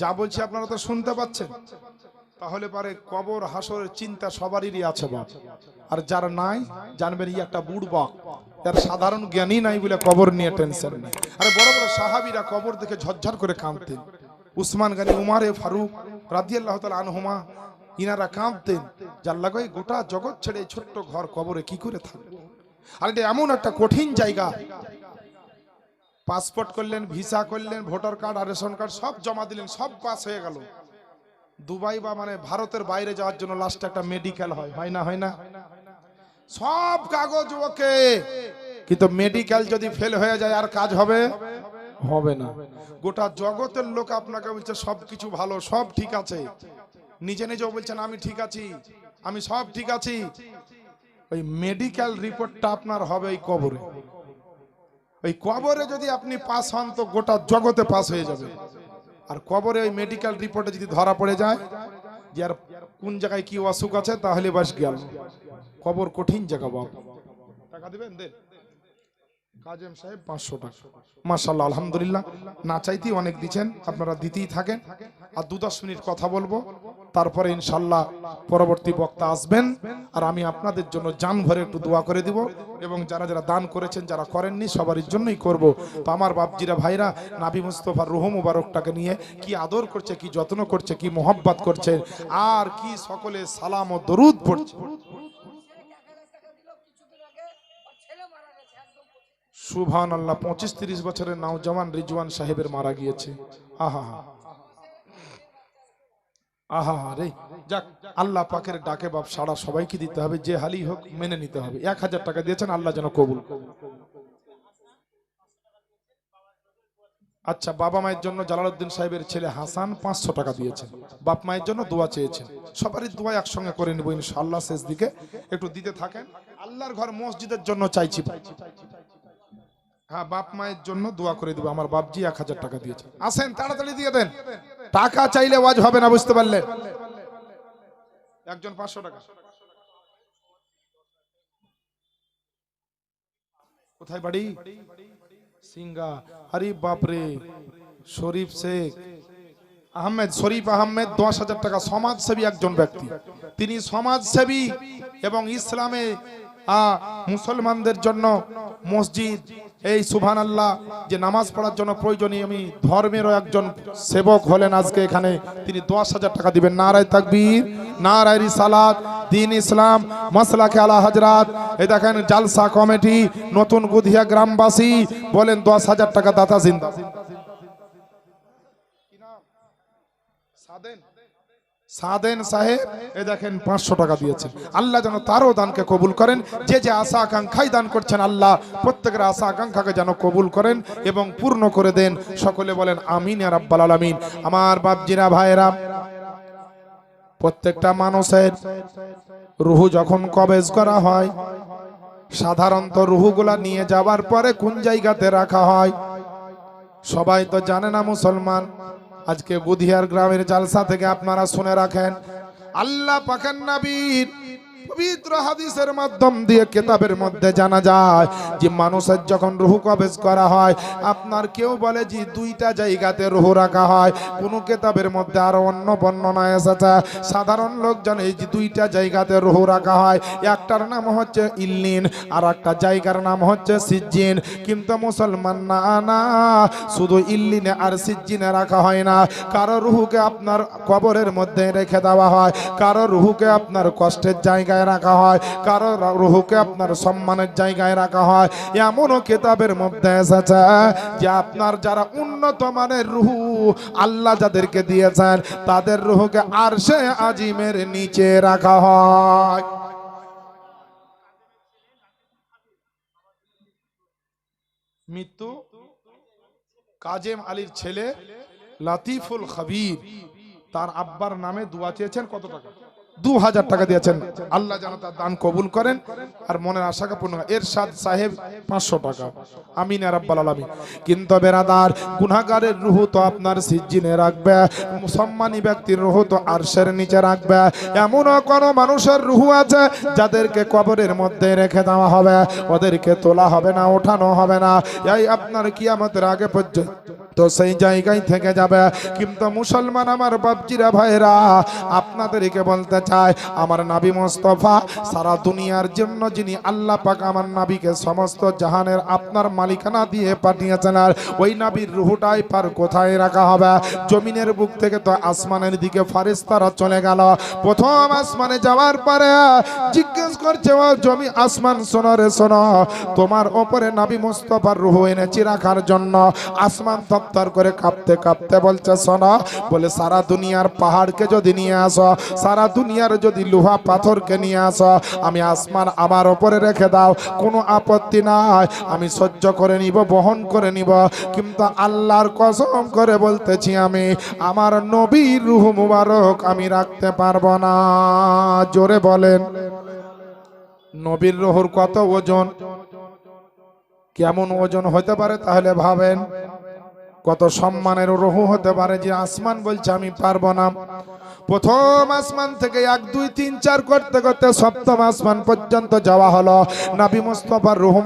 যা বলছি আপনারা তো শুনতে পাচ্ছেন। তাহলে পারে কবর, হাসরের চিন্তা সবারই আছে বাপ। আর যার নাই, জানবেন ই একটা বুড়বাক তার সাধারণ জ্ঞানই নাই বলে কবর নিয়ে টেনশন নেই। আরে বড় বড় সাহাবিরা কবর দেখে ঝরঝর করে কাঁদতেন। উসমান গানি, উমারে ফারুক রাদিয়াল্লাহ তাআলা আনহুমা, ইনারা কাঁদতেন, যার লাগাই গোটা জগৎ ছেড়ে ছোট্ট ঘর কবরে কি করে থাকবে? আর এটা এমন একটা কঠিন জায়গা পাসপোর্ট করলেন, ভিসা করলেন, ভোটার কার্ড আর রেশন কার্ড সব জমা দিলেন, সব পাস হয়ে গেল। দুবাই বা মানে ভারতের বাইরে যাওয়ার জন্য লাস্টে একটা মেডিকেল হয় হয় না হয় না? সব কাগজ ওকে। কিন্তু মেডিকেল যদি ফেল হয়ে যায়, আর কাজ হবে? হবে না। গোটা জগতের লোক আপনাকে বলছে, সব কিছু ভালো, সব ঠিক আছে। নিজে নিজেও বলছেন, আমি ঠিক আছি, আমি সব ঠিক আছি। ওই মেডিকেল রিপোর্টটা আপনার হবে ওই কবরে। ওই কবরে যদি আপনি পাস হন তো গোটা জগতে পাস হয়ে যাবে। আর কবরে ওই মেডিকেল রিপোর্টে যদি ধরা পড়ে যায়, যে আর কোন জায়গায় কি অসুখ আছে, তাহলে বাস গেল। কবর কঠিন জায়গা বাবা টাকা দেবেন? দেন। কাজেম সাহেব পাঁচশো টাকা। মার্শাল্লাহ আলহামদুলিল্লাহ। না চাইতেই অনেক দিচ্ছেন, আপনারা দিতেই থাকেন। আর দু দশ মিনিট কথা বলব, তারপরে ইনশাল্লাহ পরবর্তী বক্তা আসবেন। আর আমি আপনাদের জন্য জান ভরে একটু দোয়া করে দিব। এবং যারা যারা দান করেছেন, যারা করেননি, সবারই জন্যই করব। তো আমার বাপজিরা ভাইরা, নাবি মুস্তফার রুহ মুবারকটাকে নিয়ে কি আদর করছে, কি যত্ন করছে, কি মোহব্বত করছে, আর কি সকলে সালাম ও দরুদ পড়ছে। সুভান আল্লাহ পঁচিশ তিরিশ বছরের নওজওয়ান রিজওয়ান সাহেবের মারা গিয়েছে। আহা হা আহা রে। যাক, আল্লাহ পাকের ডাকে বাপ সারা সবাইকে দিতে হবে, যে হালি হোক মেনে নিতে হবে। এক হাজার টাকা দিয়েছেন, আল্লাহ যেন কবুল আচ্ছা বাবা মায়ের জন্য জালালউদ্দিন সাহেবের ছেলে হাসান পাঁচশো টাকা দিয়েছেন। বাপ মায়ের জন্য দোয়া চেয়েছেন। সবারই দোয়া একসঙ্গে করে নেব, ইনশাআল্লাহ শেষ দিকে। একটু দিতে থাকেন। আল্লাহর ঘর মসজিদের জন্য চাইছি হ্যাঁ বাপ মায়ের জন্য দোয়া করে দিব। আমার বাপজি এক হাজার টাকা দিয়েছে। আসেন, তাড়াতাড়ি দিয়ে দেন। টাকা চাইলে ওয়াজ হবে না, বুঝতে পারলেন একজন পাঁচশো টাকা। কোথায় বাড়ি? সিঙ্গা। আরে বাপরে, শরীফ শেখ। আহমেদ, শরীফ আহমেদ, দশ হাজার টাকা। সমাজসেবী একজন ব্যক্তি। তিনি সমাজসেবী এবং ইসলামে মুসলমানদের জন্য মসজিদ এই সুভান আল্লাহ যে নামাজ পড়ার জন্য প্রয়োজনীয় আমি ধর্মেরও একজন সেবক হলেন আজকে এখানে। তিনি দশ হাজার টাকা দিবেন। নারায় তাকবীর, নারায় রিসালাত, দিন ইসলাম মশলাকে আলা হাজরাত। এই দেখেন, জালসা কমিটি, নতুন গুধিয়া গ্রামবাসী বলেন দশ হাজার টাকা দাতা জিন্দা। সাদেন সাহেব, এ দেখেন পাঁচশো টাকা দিয়েছেন। আল্লাহ যেন তারও দানকে কবুল করেন। যে যে আশা আকাঙ্ক্ষাই দান করছেন আল্লাহ, প্রত্যেকের আশা আকাঙ্ক্ষাকে যেন কবুল করেন এবং পূর্ণ করে দেন। সকলে বলেন, আমিন আর আব্বাল আলামিন। আমার বাপজিরা, ভাইয়েরা, প্রত্যেকটা মানুষের রুহু যখন কবেজ করা হয়, সাধারণত রুহুগুলা নিয়ে যাওয়ার পরে কোন জায়গাতে রাখা হয়? সবাই তো জানে না মুসলমান। আজকে বুধিয়ার গ্রামের জালসা থেকে আপনারা শুনে রাখেন। আল্লাহ পাখান নবীর পবিত্র হাদিসের মাধ্যম দিয়ে কেতাবের মধ্যে জানা যায় যে মানুষের যখন রুহু কবেজ করা হয়, আপনার কেউ বলে যে দুইটা জায়গাতে রুহু রাখা হয়। কোন কেতাবের মধ্যে আরও অন্য বর্ণনা এসেছে। সাধারণ লোকজন এই যে দুইটা জায়গাতে রুহু রাখা হয়, একটার নাম হচ্ছে ইল্লিন আর একটা জায়গার নাম হচ্ছে সিজ্জিন। কিন্তু মুসলমান না না, শুধু ইল্লিনে আর সিজ্জিনে রাখা হয় না। কারও রুহুকে আপনার কবরের মধ্যে রেখে দেওয়া হয়, কারও রুহুকে আপনার কষ্টের জায়গায় রাখা হয়, কারও রুহুকে আপনার সম্মানের জায়গায় রাখা হয়। এমনও কেতাবের মধ্যে এসেছে যে আপনার যারা উন্নত মানের রুহু আল্লাহ যাদেরকে দিয়েছেন, তাদের রুহুকে আরশে আজিমের নিচে রাখা হয়। মৃত্যু কাজেম আলীর ছেলে, লাতিফুল খাবির, তার আব্বার নামে দোয়া চেয়েছেন কত টাকা? দু হাজার টাকা দিয়েছেন। আল্লাহ যেন তার দান কবুল করেন আর মনের আশাকে পূর্ণ হয়। এরশাদ সাহেব, পাঁচশো টাকা। আমিন আলামিন। কিন্তু বেরাদার, গুনাহগারের রুহু তো আপনার সিজ্জিনে রাখবে। সম্মানী ব্যক্তির রুহু তো আরশের নিচে রাখবে। এমনও কোন মানুষের রুহু আছে যাদেরকে কবরের মধ্যে রেখে দেওয়া হবে। ওদেরকে তোলা হবে না, ওঠানো হবে না। এই আপনার কিয়ামতের আগে পর্যন্ত তো সেই জায়গায় থেকে যাবে। কিন্তু মুসলমান আমার বাপজিরা ভাইরা আপনাদেরকে বলতে চায় আমার নাবি মোস্তফা সারা দুনিয়ার জন্য যিনি আল্লাহ পাক আমার নাবিকে সমস্ত জাহানের আপনার মালিকানা দিয়ে পাঠিয়েছেন, আর ওই নাবির রুহুটাই পার কোথায় রাখা হবে? জমিনের বুক থেকে তো আসমানের দিকে ফারিস্তারা চলে গেল। প্রথম আসমানে যাওয়ার পরে জিজ্ঞেস করছে ও জমি আসমান শোনো রে, শোনো। তোমার ওপরে নাবি মুস্তফার রুহু এনেছি রাখার জন্য। আসমান থরথর করে কাঁপতে কাঁপতে বলছে, শোনো। বলে, সারা দুনিয়ার পাহাড়কে যদি নিয়ে আসো, সারা দুনিয়ার যদি লোহা পাথরকে নিয়ে আসো, আমি আসমান আমার ওপরে রেখে দাও, কোনো আপত্তি নাই। আমি সহ্য করে নিব, বহন করে নিব। কিন্তু আল্লাহর কসম করে বলতেছি আমি, আমার নবীর রুহ মুবারক আমি রাখতে পারব না। জোরে বলেন, নবীর রুহুর কত ওজন? কেমন ওজন হতে পারে তাহলে ভাবেন? কত সম্মানের রহু হতে পারে যে আসমান বলছে আমি পারব না। প্রথম আসমান থেকে এক, দুই, তিন, চার করতে করতে সপ্তম আসমান পর্যন্ত যাওয়া হলো। নাবি মুস্তফার রুহ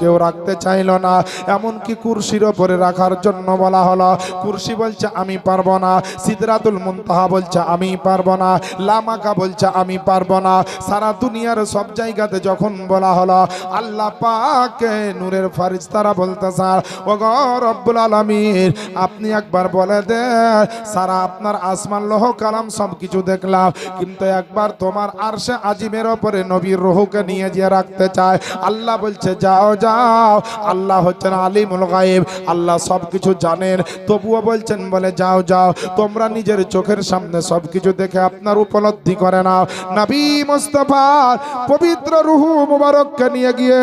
কেউ রাখতে চাইলো না। এমনকি কুরসির ওপরে রাখার জন্য বলা হলো, কুরসি বলছে, আমি পারব না। সিদরাতুল মুনতাহা বলছে, আমি পারব না। লামাকা বলছে, আমি পারব না। সারা দুনিয়ার সব জায়গাতে যখন বলা হলো, আল্লাহ পাকে নূরের ফারিস্তারা বলতে স্যার ও গো রব্বুল আলামিন, আপনি একবার বলে দেন, সারা আপনার আসমান লোহ কালাম সব কিছু দেখলাম। কিন্তু একবার তোমার আরশে আজিমের ওপরে নবীর রুহুকে নিয়ে যে রাখতে চায়। আল্লাহ বলছে, যাও যাও। আল্লাহ হচ্ছেন আলিমুল গায়েব। আল্লাহ সব কিছু জানেন। তবুও বলছেন, বলে, যাও যাও। তোমরা নিজের চোখের সামনে সব কিছু দেখে আপনার উপলব্ধি করে নাও। নবী মুস্তফার পবিত্র রুহু মুবারককে নিয়ে গিয়ে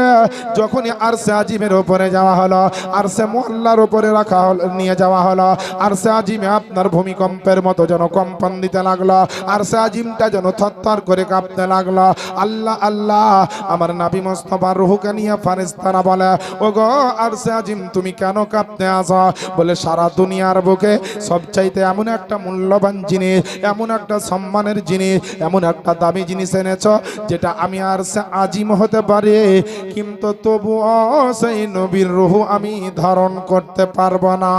যখনই আরশে আজিমের উপরে যাওয়া হলো, আরশে মোহাল্লার উপরে রাখা হলো, নিয়ে যাওয়া হলো, আরশে আজিমে আপনার ভূমিকম্পের মতো যেন কম্পন দিতে লাগল। আরশে আজিমটা যেন থরথর করে কাঁপতে লাগল। আল্লাহ আল্লাহ, আমার নাবি মোস্তফার রুহুকে নিয়ে ফারিস্তারা বলে ও গো আরশে আজিম, তুমি কেন কাঁপতে আস বলে, সারা দুনিয়ার বুকে সবচাইতে এমন একটা মূল্যবান জিনিস, এমন একটা সম্মানের জিনিস, এমন একটা দামি জিনিস এনেছ, যেটা আমি আর সে আজিম হতে পারি। কিন্তু তবুও সেই নবীর রুহু আমি ধারণ করতে পারব না।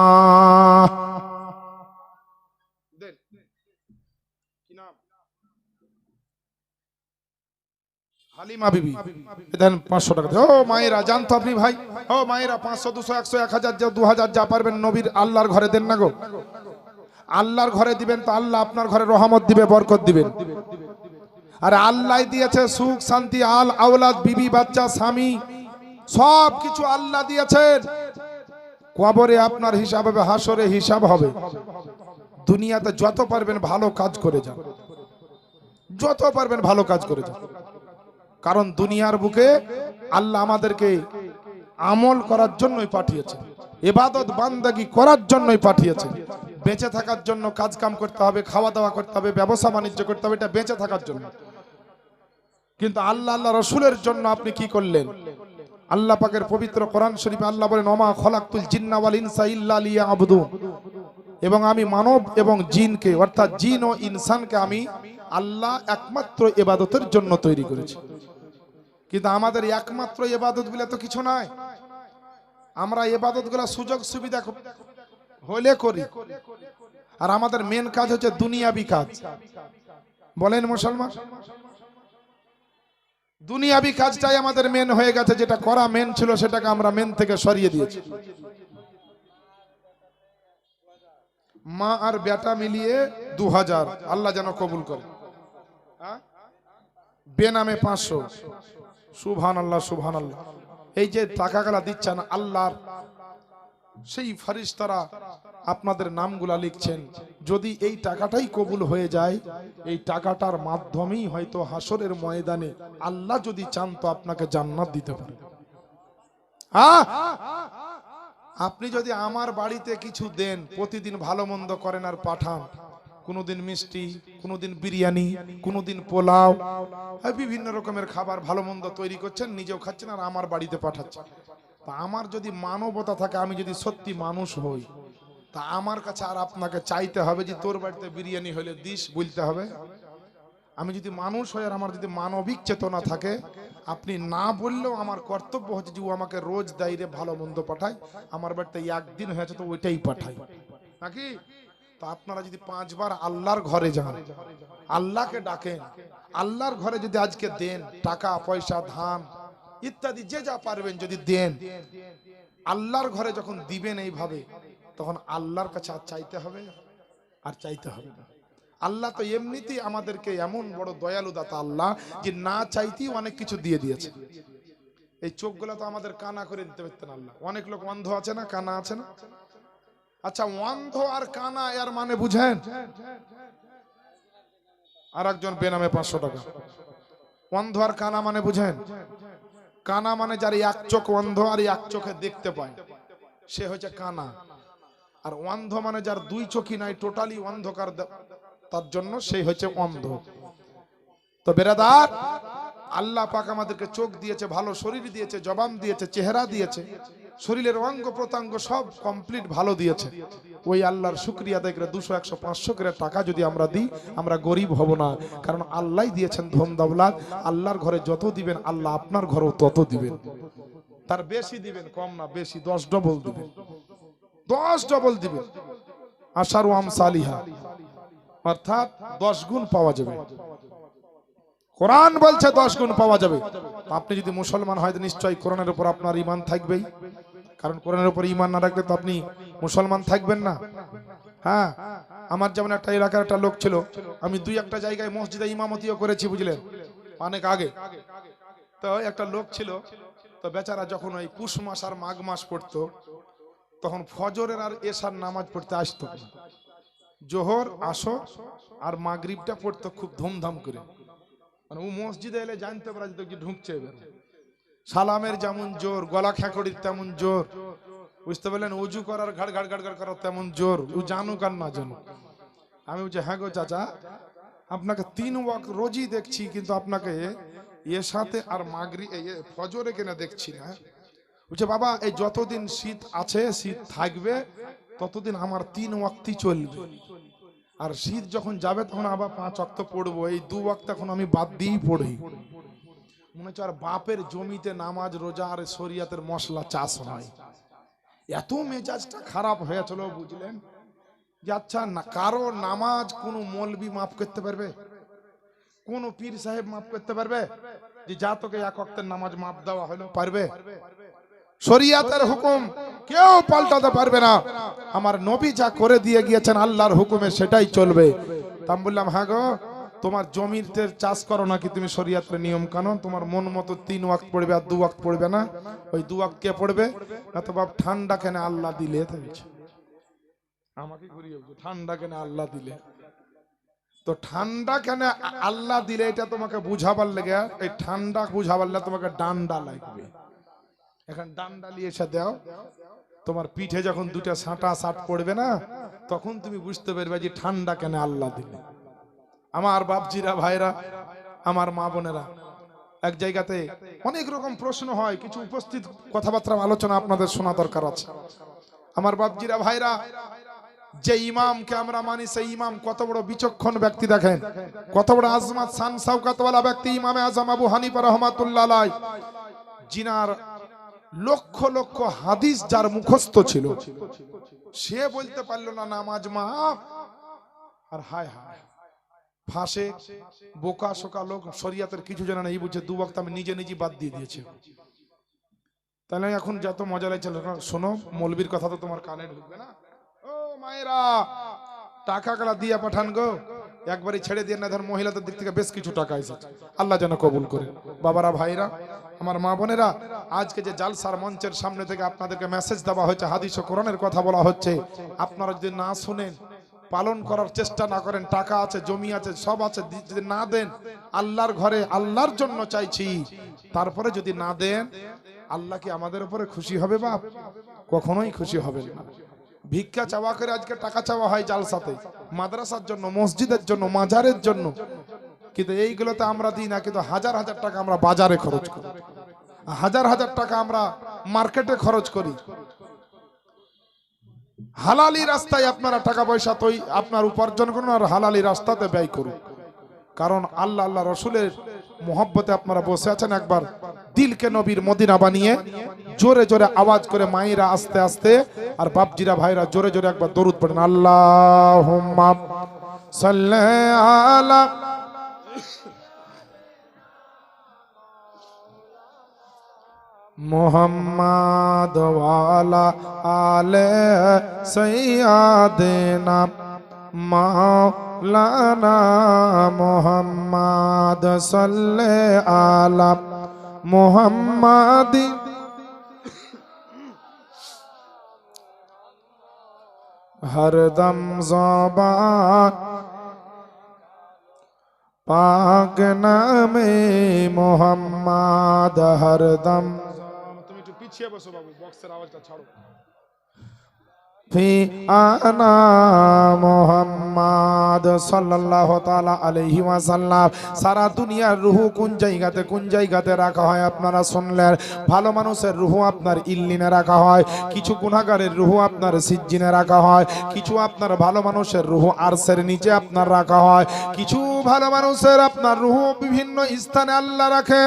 ও মায়েরা আপনি ভাই? ও মায়েরা, পাঁচশো, দুশো, একশো, এক হাজার যা দু হাজার যা পারবেন নবীর আল্লাহর ঘরে দেন না গো। আল্লাহর ঘরে দিবেন তো আল্লাহ আপনার ঘরে রহমত দিবে, বরকত দিবেন। আর আল্লাহ দিয়েছে সুখ, শান্তি, আল, আওলাদ, বিবি, বাচ্চা, স্বামী, সব কিছু আল্লাহ দিয়েছেন। কবরে আপনার হিসাব হবে, হাসরে হিসাব হবে। দুনিয়াতে যত পারবেন ভালো কাজ করে যান। যত পারবেন ভালো কাজ করে যান। কারণ দুনিয়ার বুকে আল্লাহ আমাদেরকে আমল করার জন্যই পাঠিয়েছে এবাদত বান্দাগি করার জন্যই পাঠিয়েছে বেঁচে থাকার জন্য কাজ কাম করতে হবে খাওয়া দাওয়া করতে হবে, ব্যবসা বাণিজ্য করতে হবে, এটা বেঁচে থাকার জন্য। কিন্তু আল্লাহ আল্লাহ রসুলের জন্য আপনি কি করলেন? আল্লাহ পাকের পবিত্র কোরআন শরীফে আল্লাহ বলেন, ওমা খলাকুল জিন্নাওয়াল ইনসা ইল্লা লিয়াবুদুন। এবং আমি মানব এবং জিনকে, অর্থাৎ জিন ও ইনসানকে আমি আল্লাহ একমাত্র এবাদতের জন্য তৈরি করেছি। কিন্তু আমাদের একমাত্র এবাদতগুলো তো কিছু নাই। আমরা এবাদত সুযোগ সুবিধা হলে করি। আর আমাদের মেন কাজ হচ্ছে দুনিয়াবি কাজ। বলেন মুসলমান? দুনিয়াবি কাজটাই আমাদের মেন হয়ে গেছে, যেটা করা মেন ছিল সেটাকে আমরা মেন থেকে সরিয়ে দিয়েছি। মা আর বেটা মিলিয়ে দু হাজার আল্লাহ যেন কবুল করে? বেনামে পাঁচশো। সুভান আল্লাহ সুভান আল্লাহ এই যে টাকাগুলা দিচ্ছেন আল্লাহর, সেই ফারিস্তারা আপনাদের নামগুলা লিখছেন। যদি এই টাকাটাই কবুল হয়ে যায়, এই টাকাটার মাধ্যমেই হয়তো হাসরের ময়দানে আল্লাহ যদি চান তো আপনাকে জান্নাত দিতে পারে। হ্যাঁ? আপনি যদি আমার বাড়িতে কিছু দেন, প্রতিদিন ভালো মন্দ করেন আর পাঠান কোনোদিন মিষ্টি, কোনোদিন বিরিয়ানি, কোনোদিন পোলাও। বিভিন্ন রকমের খাবার ভালো মন্দ তৈরি করছেন, নিজেও খাচ্ছেন আর আমার বাড়িতে পাঠাচ্ছেন। তা আমার যদি মানবতা থাকে, আমি যদি সত্যি মানুষ হই, তা আমার কাছে আর আপনাকে চাইতে হবে যে তোর বাড়িতে বিরিয়ানি হলে দিস, বলতে হবে। আমি যদি মানুষ হই আর আমার যদি মানবিক চেতনা থাকে, আপনি না বললেও আমার কর্তব্য হচ্ছে যে ও আমাকে রোজ দাইরে ভালো মন্দ পাঠায়। আমার বাড়িতে একদিন হয়েছে তো ওইটাই পাঠায়। নাকি? তো আপনারা যদি পাঁচবার আল্লাহর ঘরে যান, আল্লাহকে ডাকেন, আল্লাহর ঘরে যদি আজকে দেন, টাকা, পয়সা, ধান ইত্যাদি যে যা পারবেন যদি দেন, আল্লাহর ঘরে যখন দিবেন এইভাবে, তখন আল্লাহর কাছে আর চাইতে হবে? আর চাইতে হবে না। আল্লাহ তো এমনিতেই আমাদেরকে এমন বড় দয়ালু দাতা আল্লাহ যে না চাইতেই অনেক কিছু দিয়ে দিয়েছে। এই চোখগুলো তো আমাদের কানা করে দিতে পারতেন আল্লাহ। অনেক লোক অন্ধ আছে না, কানা আছে না? আচ্ছা অন্ধ আর কানা এর মানে বুঝেন? আর একজন বেনামে পাঁচশো টাকা। অন্ধ আর কানা মানে বুঝেন? কানা মানে যার এক চোখ অন্ধ আর এক চোখে দেখতে পায়। সে হচ্ছে কানা। আর অন্ধ মানে যার দুই চোখই নাই, টোটালি অন্ধকার তার জন্য সেই হচ্ছে অন্ধ। তো বেরাদার, আল্লাহ পাক আমাদেরকে চোখ দিয়েছে, ভালো শরীর দিয়েছে, জবান দিয়েছে, চেহারা দিয়েছে। শরীরের অঙ্গ প্রত্যঙ্গ সব কমপ্লিট ভালো দিয়েছে। ওই আল্লাহর শুক্রিয়া দেখলে দুশো, একশো, পাঁচশো করে টাকা যদি আমরা দিই, আমরা গরিব হব না। কারণ আল্লাহ দিয়েছেন ধন দৌলাত। আল্লাহর ঘরে যত দিবেন, আল্লাহ আপনার ঘরেও তত দিবেন। তার বেশি দিবেন, কম না, বেশি, দশ ডবল দিবেন। দশ ডবল দিবেন। আশার ওয়াম সালিহা অর্থাৎ দশ গুণ পাওয়া যাবে। কোরআন বলছে দশ গুণ পাওয়া যাবে। আপনি যদি মুসলমান হয়, নিশ্চয়ই কোরআনের উপর আপনার ইমান থাকবেই। কারণ কোরআনের উপর ইমান না রাখলে তো আপনি মুসলমান থাকবেন না। হ্যাঁ আমার যেমন একটা এলাকার একটা লোক ছিল, আমি দুই একটা জায়গায় মসজিদে ইমামতিও করেছি, বুঝলেন? অনেক আগে। তো একটা লোক ছিল, তো বেচারা যখন ওই পুষ মাস আর মাঘ মাস পড়তো, তখন ফজরের আর এশার নামাজ পড়তে আসতো। জোহর, আসর আর মাগরিবটা পড়তো খুব ধুমধাম করে। মানে ও মসজিদে এলে জানতে পারা যেত কি ঢুকছে এবার। সালামের যেমন জোর, গলা খ্যাকড়ির তেমন জোর। বুঝতে পারলেন? উজু করার ঘাড় ঘাড় ঘাড় ঘাড় করার তেমন জোর। ও জানুক আর না জানুক। আমি বলছি হ্যাঁ গো চাচা, আপনাকে তিন ওয়াক রোজই দেখছি, কিন্তু আপনাকে এর সাথে আর মাগরি ফজরে কেনা দেখছি না? বলছে, বাবা, এই যতদিন শীত আছে, শীত থাকবে, ততদিন আমার তিন ওয়াক্তি চলবে। আর শীত যখন যাবে, তখন আবার পাঁচ অক্ত পড়ব। এই দু ওয়াক্ত এখন আমি বাদ দিয়েই পড়ি। মনে হচ্ছে আর বাপের জমিতে নামাজ, রোজা আর শরিয়াতের মশলা চাষ হয়। এত মেজাজটা খারাপ হয়েছিল বুঝলেন? যে আচ্ছা না, কারও নামাজ কোনো মলবি মাফ করতে পারবে? কোন পীর সাহেব মাফ করতে পারবে? যে যা তোকে এক অক্তের নামাজ মাফ দেওয়া হলো, পারবে? শরিয়াতের হুকুম কেউ পাল্টাতে পারবে না। আমার নবী যা করে দিয়ে গিয়েছেন, আল্লাহর হুকুমে সেটাই চলবে। তা আমি বললাম হ্যাঁ গো তোমার জমিতে চাষ করো নাকি তুমি শরিয়াতের নিয়ম কানুন তোমার মন মতো তিন ওয়াক্ত পড়বে আর দু ওয়াক্ত পড়বে না? ওই দু ওয়াক্ত কে পড়বে? এত বাপ ঠান্ডা কেন আল্লাহ দিলে? আমাকে ঘুরিয়ে ঠান্ডা কেন আল্লাহ দিলে? তো ঠান্ডা কেন আল্লাহ দিলে এটা তোমাকে বুঝাবার লেগে, এই ঠান্ডা বুঝাবার লেগে তোমাকে ডান্ডা লাগবে। এখন ডান্ডা নিয়ে এসে দাও। তোমার পিঠে যখন দুটা সাঁটা সাট পড়বে না, তখন তুমি বুঝতে পারবে যে ঠান্ডা কেন আল্লাহ দিলে। আমার বাপজিরা, ভাইরা, আমার মা বোনেরা, এক জায়গাতে অনেক রকম প্রশ্ন হয়, কিছু উপস্থিত কথাবার্তা, আলোচনা আপনাদের শোনা দরকার আছে। আমার বাপজিরা, ভাইরা, যে ইমামকে আমরা মানি, সেই ইমাম কত বড় বিচক্ষণ ব্যক্তি দেখেন। কত বড় আজমাত, সান সাউকাতওয়ালা ব্যক্তি, ইমামে আজম আবু হানিফা রহমাতুল্লাহ জিনার লক্ষ লক্ষ হাদিস যার মুখস্থ ছিল। সে বলতে পারল, না নামাজ মাফ আর হায় হায়। ফাঁসে, বোকা শোকা লোক শরিয়াতের কিছু জানা নেই বুঝছে দু বক্ত আমি নিজে নিজে বাদ দিয়ে দিয়েছি। তাহলে এখন যত মজা লাগছে শোনো, মৌলবীর কথা তো তোমার কানে ঢুকবে না। ও মায়েরা, টাকা কালা দিয়া পাঠান গো। একবারই ছেড়ে দিয়ে না, ধর, মহিলাদের দিক থেকে বেশ কিছু টাকা এসেছে। আল্লাহ যেন কবুল করে। বাবারা, ভাইরা, আমার মা বোনেরা, আজকে যে জালসার মঞ্চের সামনে থেকে আপনাদেরকে মেসেজ দেওয়া হয়েছে, হাদিস ও কোরআনের কথা বলা হচ্ছে, আপনারা যদি না শুনেন পালন করার চেষ্টা না করেন, টাকা আছে, জমি আছে, সব আছে যদি না দেন, আল্লাহর ঘরে আল্লাহর জন্য চাইছি। তারপরে যদি না দেন, আল্লাহ কি আমাদের উপরে খুশি হবে বাপ? কখনোই খুশি হবে না। ভিক্ষা চাওয়া করে আজকে টাকা চাওয়া হয় জালসাতে, মাদ্রাসার জন্য, মসজিদের জন্য, মাজারের জন্য। কিন্তু এইগুলোতে আমরা দিই না, কিন্তু হাজার হাজার টাকা আমরা বাজারে খরচ করি। হাজার হাজার টাকা আমরা মার্কেটে খরচ করি। হালালি রাস্তায় আপনারা টাকা পয়সা তৈ, আপনার উপার্জন করুন আর হালালি রাস্তাতে ব্যয় করুন। কারণ আল্লাহ আল্লাহ রসুলের মোহব্বতে আপনারা বসে আছেন একবার দিলকে নবীর মদিনা বানিয়ে, জোরে জোরে আওয়াজ করে মায়েরা আস্তে আস্তে আর বাপজিরা, ভাইরা জোরে জোরে একবার দরুদ পড়েন আল্লাহ আলা মোহাম্মদ ওয়ালা আলে সৈয়াদেনা মাওলানা মোহাম্মদ সাল্লে আলা মোহাম্মদ হরদম জবান পাক নামে মোহাম্মদ হরদম তুমি একটু পিছিয়ে বসো বাবু বক্সের আওয়াজটা ছাড়ো। ফি আনা মোহাম্মদ সাল্লাল্লাহু তাআলা আলাইহি ওয়াসাল্লাম। সারা দুনিয়ার রুহু কোন জায়গাতে কোন জায়গাতে রাখা হয় আপনারা শুনলেন? ভালো মানুষের রুহু আপনার ইল্লিনে রাখা হয়, কিছু গুনাহগারের রুহু আপনার সিজ্জিনে রাখা হয়, কিছু আপনার ভালো মানুষের রুহু আরশের নিচে আপনার রাখা হয়, কিছু ভালো মানুষের আপনার রুহু বিভিন্ন স্থানে আল্লাহ রাখে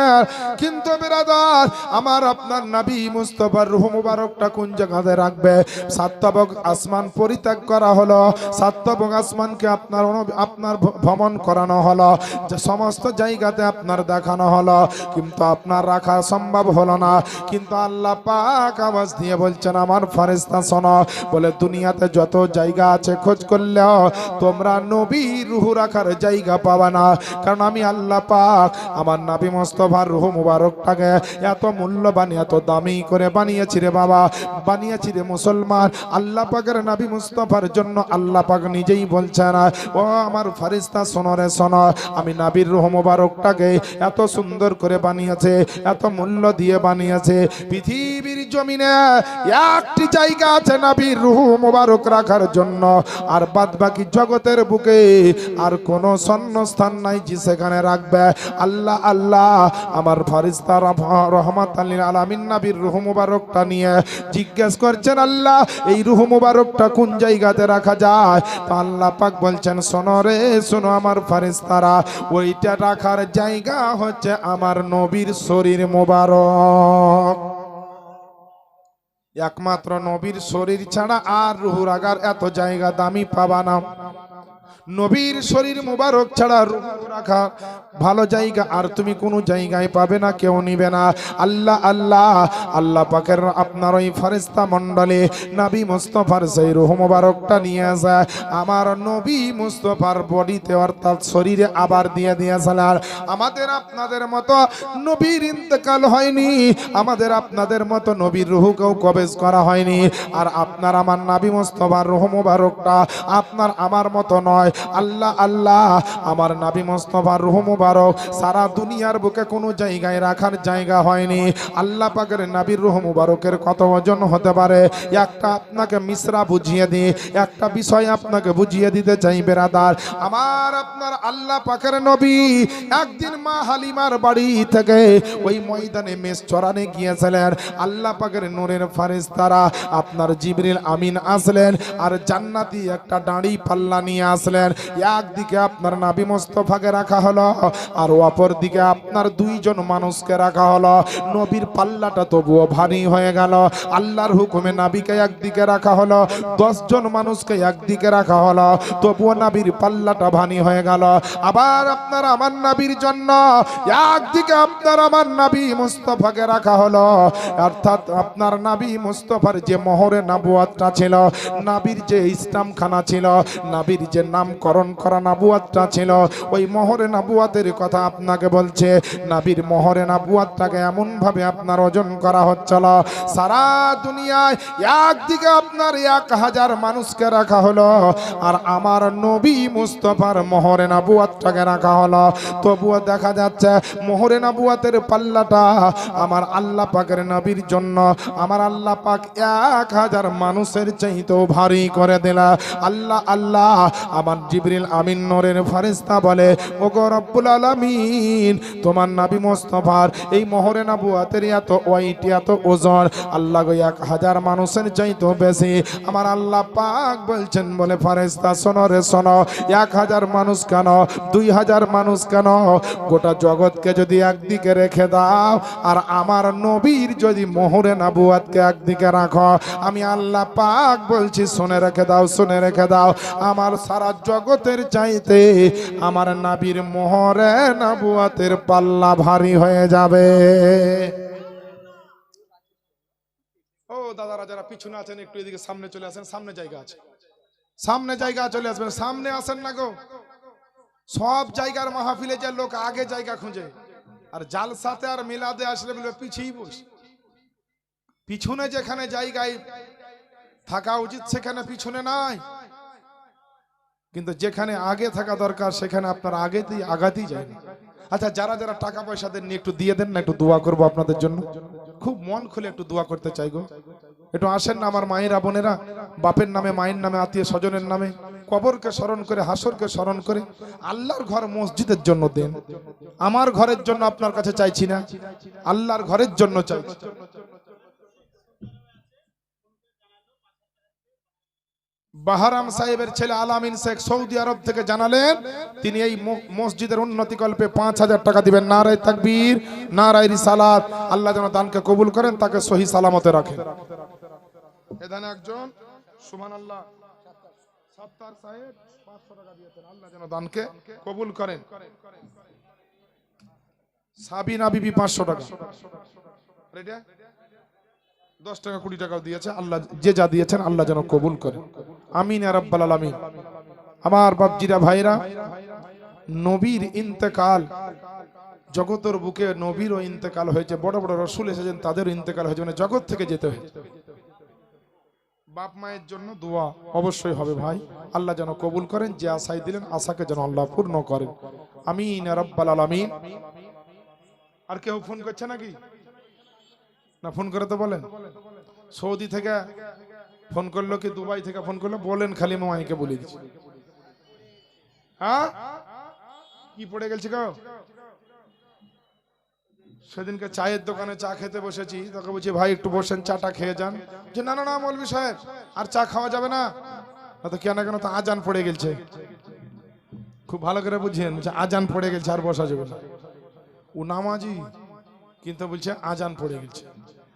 কিন্তু বিরাদার, আমার আপনার নবী মুস্তফার রুহু মুবারকটা কোন জায়গাতে রাখবে? সাতবক আসমান পরিত্যাগ করা হলো সাতবক আসমানকে আপনার আপনার ভ্রমণ করানো হলো সমস্ত জায়গাতে আপনার দেখানো হলো, কিন্তু আপনার রাখা সম্ভব হলো না। কিন্তু আল্লাহ পাক আওয়াজ দিয়ে বলছেন, আমার ফেরেশতা শোনো, বলে দুনিয়াতে যত জায়গা আছে খোঁজ করলেও তোমরা নবী রুহু রাখার জায়গা পাবা না। কারণ আমি আল্লাহ পাক আমার নাবি মোস্তফার রুহু মুবারকটাকে এত মূল্যবান, এত দামি করে বানিয়েছি রে বাবা, বানিয়েছি রে মুসলমান। আল্লাহ পাকের নাবি মুস্তফার জন্য আল্লাহ পাক নিজেই বলছেন, ও আমার ফারিস্তা শোনো রে, শোনো। আমি নাবির রুহ মুবারকটাকে এত সুন্দর করে বানিয়েছে, এত মূল্য দিয়ে বানিয়েছে। পৃথিবীর জমিনে একটি জায়গা আছে নাবির রুহ মুবারক রাখার জন্য। আর বাদ বাকি জগতের বুকে আর কোনো স্থান নাই যে সেখানে রাখবে। আল্লাহ আল্লাহ, আমার ফারিস্তা রহমত আলী আলামিন নাবির রুহ মুবারকটা নিয়ে জিজ্ঞেস করছেন, আল্লাহ, এই রুহ মুবারকটা কোন জায়গাতে রাখা যায়? তো আল্লাহ পাক বলছেন, শোনো রে, শোনো আমার ফারিস্তারা ওইটা রাখার জায়গা হচ্ছে আমার নবীর শরীর মুবারক। একমাত্র নবীর শরীর ছাড়া আর রুহুর আগার এত জায়গা দামি পাবা না। নবীর শরীর মুবারক ছাড়া রুহু রাখা ভালো জায়গা, আর তুমি কোনো জায়গায় পাবে না, কেউ নিবে না। আল্লাহ আল্লাহ আল্লাহ পাকের আপনার ওই ফেরেশতা মণ্ডলে নবী মুস্তফার সেই রুহ মুবারকটা নিয়ে যায় আমার নবী মুস্তফার বডিতে অর্থাৎ শরীরে আবার দিয়ে দিয়েছেন আর আমাদের আপনাদের মতো নবীর ইন্তেকাল হয়নি, আমাদের আপনাদের মতো নবীর রুহুকেও কবেজ করা হয়নি। আর আপনার আমার নাবি মোস্তফার রুহ মুবারকটা আপনার আমার মতো নয় আল্লাহ আল্লাহ, আমার নাবি মোস্তফার রুহ মুবারক সারা দুনিয়ার বুকে কোনো জায়গায় রাখার জায়গা হয়নি। আল্লাহ পাকের নাবির রুহ মুবারকের কত ওজন হতে পারে? একটা আপনাকে মিশ্রা বুঝিয়ে দিই, একটা বিষয় আপনাকে বুঝিয়ে দিতে চাই বেরাদার। আমার আপনার আল্লাহ পাকের নবী একদিন মা হালিমার বাড়ি থেকে ওই ময়দানে মেষ চড়ানে গিয়েছিলেন। আল্লাহ পাকের নূরের ফারেস্তারা আপনার জিবরিল আমিন আসলেন আর জান্নাতি একটা দাঁড়ি পাল্লা নিয়ে আসলেন। একদিকে আপনার নাবি মোস্তফাকে রাখা হলো, আর অপর দিকে আপনার দুইজন মানুষকে রাখা হলো। নবীর পাল্লাটা তবুও ভারী হয়ে গেল। আল্লাহর হুকুমে নাবিকে একদিকে রাখা হলো, দশজন মানুষকে একদিকে রাখা হলো। তবুও নাবির পাল্লাটা ভারী হয়ে গেল। আবার আপনার আমার নাবির জন্য একদিকে আপনার আমার নাবি মুস্তফাকে রাখা হলো। অর্থাৎ আপনার নাবি মুস্তফার যে মোহরে নাবুয়াতটা ছিল, নাবির যে ইসলাম খানা ছিল, নাবির যে নামকরণ করা নাবুয়াতটা ছিল। ওই মোহরে নাবুয়াতের কথা আপনাকে বলছে। নাবির মোহরে নাবুয়াতটাকে এমন ভাবে আপনার ওজন করা হচ্ছিল, সারা দুনিয়ায় একদিকে আপনার এক হাজার মানুষকে রাখা হলো, আর আমার নবী মুস্তফার মোহরে নাবুয়াতটাকে রাখা হলো। তবুও দেখা যাচ্ছে মোহরে নাবুয়াতের পাল্লাটা আমার আল্লাহ পাকের নবীর জন্য, আমার আল্লাহ পাক এক হাজার মানুষের চাইতেও ভারী করে দিলা। আল্লাহ আল্লাহ, আমার জিবরিল আমিন নরের ফারিস্তা বলে ও রব্বুল আলামিন, তোমার নাবি মোস্তফার এই মোহরে নাবুয়াতের এত ওয়াইটি, এত ওজন, আল্লাহ গো এক হাজার মানুষের চাইতো বেশি। আমার আল্লাহ পাক বলছেন, বলে ফারিস্তা শোনো রে, শোনো, এক হাজার মানুষ কেন, দুই হাজার মানুষ কেন? গোটা জগৎকে যদি একদিকে রেখে দাও, আর আমার নবীর যদি মোহরে নাবুয়াতকে একদিকে রাখো। আমি আল্লাহ পাক বলছি, শুনে রেখে দাও, শুনে রেখে দাও। আমার সারা জগতের চাইতে আমার নাবির মোহরে নাবুয়াতের পাল্লা ভারী হয়ে যাবে। ও দাদারা যারা পিছনে আছেন, একটু এদিকে সামনে চলে আসেন, সামনে জায়গা আছে। সামনে জায়গা চলে আসবেন, সামনে আসেন না গো। সব জায়গার মাহফিলে যে লোক আগে জায়গা খুঁজে। আর জালসাতে আর মিলাদে আসলে বলবে পিছিয়ে বস। পিছনে যেখানে জায়গায় থাকা উচিত, সেখানে পিছনে নাই। কিন্তু যেখানে আগে থাকা দরকার, সেখানে আপনার আগেতেই আগাতেই যায় না। আচ্ছা যারা যারা টাকা পয়সা দেন একটু দিয়ে দেন না, একটু দোয়া করব আপনাদের জন্য। খুব মন খুলে একটু দোয়া করতে চাই গো। একটু আসেন না আমার মায়েরা, বোনেরা, বাপের নামে, মায়ের নামে, আত্মীয় স্বজনের নামে, কবরকে স্মরণ করে, হাসরকে স্মরণ করে, আল্লাহর ঘর মসজিদের জন্য দেন। আমার ঘরের জন্য আপনার কাছে চাইছি না, আল্লাহর ঘরের জন্য চাইছি। বাহারাম সাহেবের ছেলে আলামিন শেখ সৌদি আরব থেকে জানালেন, তিনি এই মসজিদের উন্নতি কল্পে পাঁচ হাজার টাকা দিবেন। নারায় তাকবীর, নারায় রিসালাত, আল্লাহ যেন দানকে কবুল করেন, তাকে সহি সালামতে রাখেন। এখানে একজন সুমান আল্লাহ সাহেব টাকা দিয়েছেন আল্লাহ যেন দানকে কবুল করেন। সাবিনা বিবি পাঁচশো টাকা? দশ টাকা, কুড়ি টাকাও দিয়েছে। আল্লাহ যে যা দিয়েছেন আল্লাহ যেন কবুল করে। আমিন আর রাব্বাল আলামিন। আমার বাপজিরা, ভাইরা, নবীর ইন্তেকাল, জগতের বুকে নবীরও ইন্তেকাল হয়েছে। বড় বড় রসুল এসেছেন, তাদেরও ইন্তেকাল হয়েছে। মানে জগৎ থেকে যেতে হয়েছে। বাপ মায়ের জন্য দোয়া অবশ্যই হবে ভাই। আল্লাহ যেন কবুল করেন, যে আশাই দিলেন, আশাকে যেন আল্লাহ পূর্ণ করেন। আমিন আর রাব্বাল আলামিন। আর কেউ ফোন করছে নাকি? না ফোন করে তো বলেন? সৌদি থেকে ফোন করল কি দুবাই থেকে ফোন করল? বলেন খালি মামাইকে বলে দিচ্ছি। হ্যাঁ? কি পড়ে গেছে গো? সেদিনকে চায়ের দোকানে চা খেতে বসেছি। তোকে বলছি, ভাই, একটু বসেন, চাটা খেয়ে যান। যে, না না না, মৌলভী সাহেব, আর চা খাওয়া যাবে না। তো কেন কেন তো আজান পড়ে গেছে খুব ভালো করে বলছে আজান পড়ে গেছে আর বসা যাবে না। ও নামাজি। কিন্তু বলছে আজান পড়ে গেছে।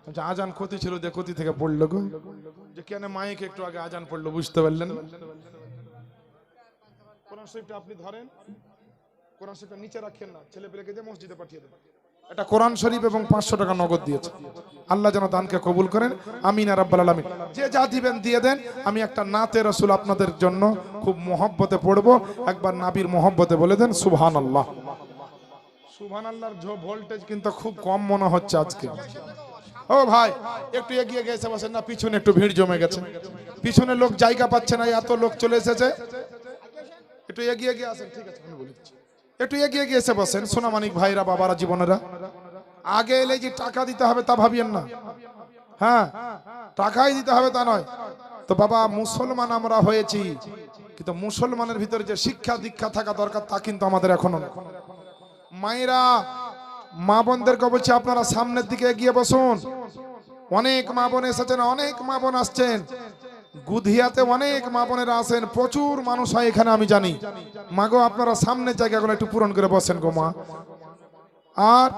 বলছে, আজান ক্ষতি ছিল দিয়ে ক্ষতি থেকে পড়ল গো। যে কেন মাইকে একটু আগে আজান পড়ল বুঝতে পারলেন? কোরআন শরীফটা আপনি ধরেন। কোরআন শরীফটা নিচে রাখেন না ছেলে পেলেকে দিয়ে মসজিদে পাঠিয়ে দেন। এটা কোরআন শরীফ এবং পাঁচশো টাকা নগদ দিয়েছে। আল্লাহ যেন দানকে কবুল করেন। আমিন রাব্বাল আলামিন। যে যা দিবেন দিয়ে দেন। আমি একটা নাতে রসুল আপনাদের জন্য খুব মহব্বতে পড়ব। একবার নাবির মহব্বতে বলে দেন সুবহান আল্লাহ সুবহান আল্লাহর ভোল্টেজ কিন্তু খুব কম মনে হচ্ছে আজকে। ও ভাই, একটু এগিয়ে গেছে বসেন না, পিছনে একটু ভিড় জমে গেছে। পিছনে লোক জায়গা পাচ্ছে না, এত লোক চলে এসেছে। একটু এগিয়ে গিয়ে আসেন, ঠিক আছে, আমি বলে একটু এগিয়ে গিয়ে বসেন, সোনামানিক ভাইরা, বাবারা, জীবনেরা। আগে এলে যে টাকা দিতে হবে তা ভাবিয়েন না। হ্যাঁ টাকাই দিতে হবে তা নয়। তো বাবা, মুসলমান আমরা হয়েছি, কিন্তু মুসলমানের ভিতরে যে শিক্ষা দীক্ষা থাকা দরকার তা কিন্তু আমাদের এখনও। মায়েরা, মা বোনদেরকে বলছে, আপনারা সামনের দিকে এগিয়ে বসুন। অনেক মা বোন এসেছেন, অনেক মা বোন আসছেন। গুধিয়াতে অনেক মা বোনেরা আসেন প্রচুর মানুষ হয় এখানে, আমি জানি। মাগো আপনারা সামনের জায়গাগুলো একটু পূরণ করে বসেন গো মা। আর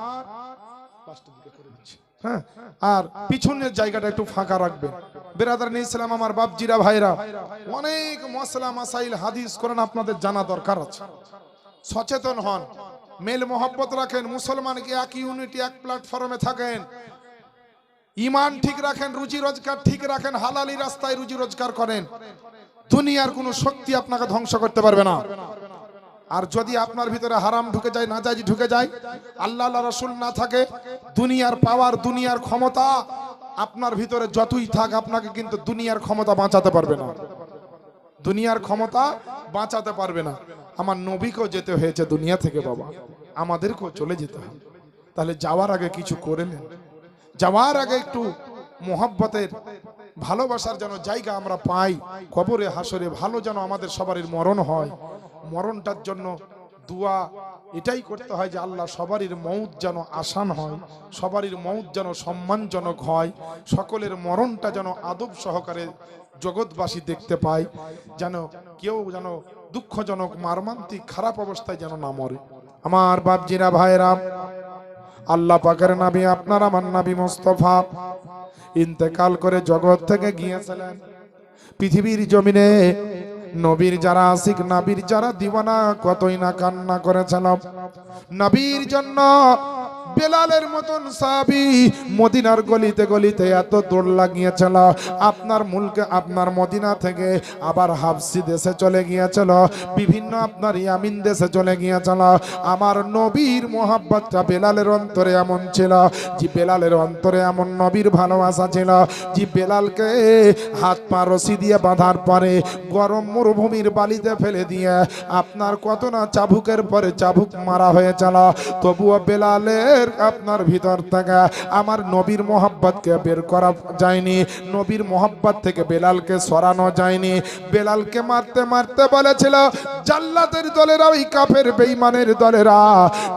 হ্যাঁ আর পিছনের জায়গাটা একটু ফাঁকা রাখবেন। বেরাদার ইসলাম, আমার বাপজিরা, ভাইরা। অনেক মশলা মাসাইল, হাদিস করেন আপনাদের জানা দরকার আছে। সচেতন হন। মেল মোহব্বত রাখেন মুসলমানকে এক ইউনিটি, এক প্ল্যাটফর্মে থাকেন? ইমান ঠিক রাখেন, রুজি রোজগার ঠিক রাখেন, হালালি রাস্তায় রুজি রোজগার করেন। দুনিয়ার কোনো শক্তি আপনাকে ধ্বংস করতে পারবে না। আর যদি আপনার ভিতরে হারাম ঢুকে যায় নাজাজি ঢুকে যায় আল্লাহ রসুল না থাকে, দুনিয়ার পাওয়ার, দুনিয়ার ক্ষমতা আপনার ভিতরে যতই থাক, আপনাকে কিন্তু দুনিয়ার ক্ষমতা বাঁচাতে পারবে না। দুনিয়ার ক্ষমতা বাঁচাতে পারবে না। আমার নবীকেও যেতে হয়েছে দুনিয়া থেকে, বাবা। আমাদেরকেও চলে যেতে হবে। তাহলে যাওয়ার আগে কিছু করে নেন। যাওয়ার আগে একটু মোহাব্বতের, ভালোবাসার যেন জায়গা আমরা পাই, কবরে হাসরে ভালো যেন আমাদের সবারই মরণ হয়। মরণটার জন্য দুয়া, এটাই করতে হয় যে আল্লাহ সবারই মৌত যেন আসান হয় সবারই মৌত যেন সম্মানজনক হয়, সকলের মরণটা যেন আদব সহকারে জগৎবাসী দেখতে পায়, যেন কেউ যেন দুঃখজনক, মারমান্তিক, খারাপ অবস্থায় যেন না মরে। আমার বাপজিরা ভাইরা আল্লাহ পাকের নাবি, আপনার আমার নাবি মোস্তফা ইন্তেকাল করে জগৎ থেকে গিয়েছিলেন। পৃথিবীর জমিনে নবীর যারা আসিক নাবির যারা দিওয়ানা, কতই না কান্না করেছিল। নবীর জন্য বেলালের মতন সাবি মদিনার গলিতে গলিতে এত দৌড় লাগিয়েছিল। আপনার মুলকে, আপনার মদিনা থেকে আবার হাফসি দেশে চলে গিয়েছিল। বিভিন্ন আপনার ইয়ামিন দেশে চলে গিয়েছিল। আমার নবীর মোহাব্বতটা বেলালের অন্তরে এমন ছিল যে বেলালের অন্তরে এমন নবীর ভালোবাসা ছিল যে বেলালকে হাত পা রশি দিয়ে বাঁধার পরে গরম মরুভূমির বালিতে ফেলে দিয়ে আপনার কত না চাবুকের পরে চাবুক মারা হয়ে হয়েছিল। তবুও বেলালের আপনার ভিতর থেকে। আমার নবীর মোহাব্বতকে বের করা যায়নি। নবীর মোহাব্বত থেকে বেলালকে সরানো যায়নি। বেলালকে মারতে মারতে বলেছিল জাল্লাতের দলেরা ওই কাফের বেঈমানের দলেরা।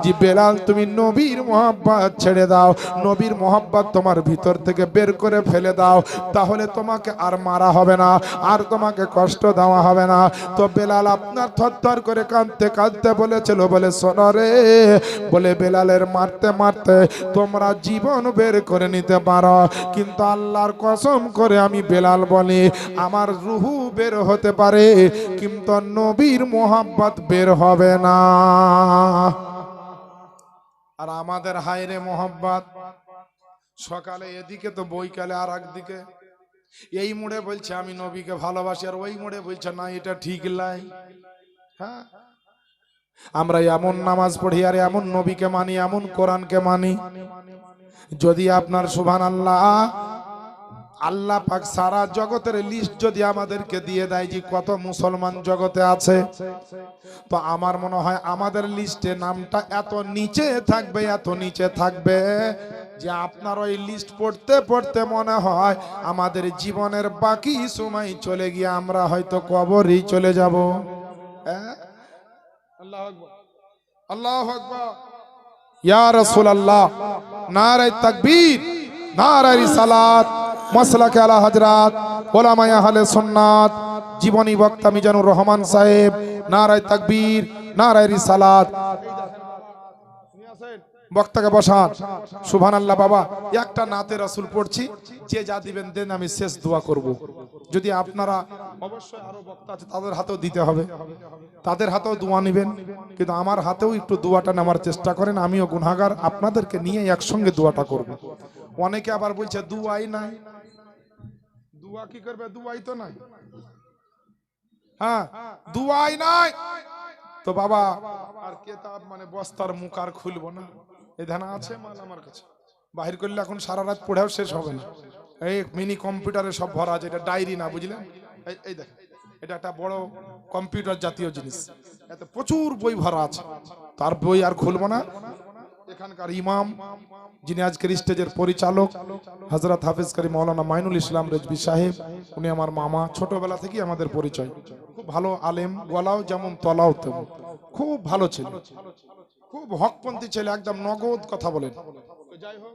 যে বেলাল, তুমি নবীর মোহাব্বত ছেড়ে দাও। নবীর মোহাব্বত তোমার ভিতর থেকে বের করে ফেলে দাও। তাহলে তোমাকে আর মারা হবে না, আর তোমাকে কষ্ট দেওয়া হবে না। তো বেলাল আপনার থরথর করে কাঁদতে কাঁদতে বলেছিল, বলে, শোনো রে। বলে বেলালের মারতে মারতে তোমরা জীবন বের করে নিতে পারো। কিন্তু আল্লাহর কসম করে আমি বেলাল বলি, আমার রুহু বের হতে পারে, কিন্তু নবীর মোহাব্বত বের হবে না। আর আমাদের হায়রে মোহাব্বত, সকালে এদিকে তো বইকালে আর একদিকে এই মুড়ে বলছে, আমি নবীকে ভালোবাসি, আর ওই মুড়ে বলছে, না, এটা ঠিক লাই। হ্যাঁ? আমরা এমন নামাজ পড়ি, আর এমন নবীকে মানি, এমন কোরআনকে মানি। যদি আপনার সুবহান আল্লাহ আল্লাহ পাক সারা জগতের লিস্ট যদি আমাদেরকে দিয়ে দেয় যে কত মুসলমান জগতে আছে, তো আমার মনে হয় আমাদের লিস্টে নামটা এত নিচে থাকবে, এত নিচে থাকবে যে আপনার ওই লিস্ট পড়তে পড়তে মনে হয় আমাদের জীবনের বাকি সময় চলে গিয়ে আমরা হয়তো কবরই চলে যাব। আল্লাহ আল্লাহ ইয়া রাসূলুল্লাহ নারে তাকবীর নারে রিসালাত মাসলাকে আলা হযরত ওলামায়ে আহলে সুন্নাত জীবনী বক্তা মিজানুর রহমান সাহেব নারে তাকবীর নারে রিসালাত। বক্তাকে বসান। সুবহান আল্লাহ বাবা একটা নাতে রাসূল পড়ছি যে যা দিবেন দেন আমি শেষ দোয়া করব। যদি আপনারা অবশ্যই আরও বক্তা আছে তাদের হাতেও দিতে হবে। তাদের হাতেও দোয়া নেবেন, কিন্তু আমার হাতেও একটু দোয়াটা নেওয়ার চেষ্টা করেন, আমিও গুনাহগার, আপনাদেরকে নিয়ে একসঙ্গে দোয়াটা করব। অনেকে আবার বলছে, দুয়াই নাই। দুয়া কি করবে? দুয়াই তো নাই। হ্যাঁ দুয়াই নাই। তো বাবা, আর কেতাব মানে বস্তার মুখ আর খুলবো না। এই ধানা আছে মাল আমার কাছে। বাহির করলে এখন সারা রাত পড়েও শেষ হবে না। এই মিনি কম্পিউটারে সব ভরা আছে, এটা ডায়েরি না, বুঝলেন? এই দেখ। এটা একটা বড় কম্পিউটার জাতীয় জিনিস। এতে প্রচুর বই ভরা আছে। তার বই আর খুলবো না। এখানকার ইমাম, যিনি আজকের স্টেজের পরিচালক হজরত হাফিজ করি মৌলানা মাইনুল ইসলাম রেজবি সাহেব, উনি আমার মামা, ছোটবেলা থেকেই আমাদের পরিচয়। খুব ভালো আলেম, গলাও যেমন, তলাও তেমন। খুব ভালো ছিল। খুব হকপন্থী ছেলে, একদম নগদ কথা বলেন। যাই হোক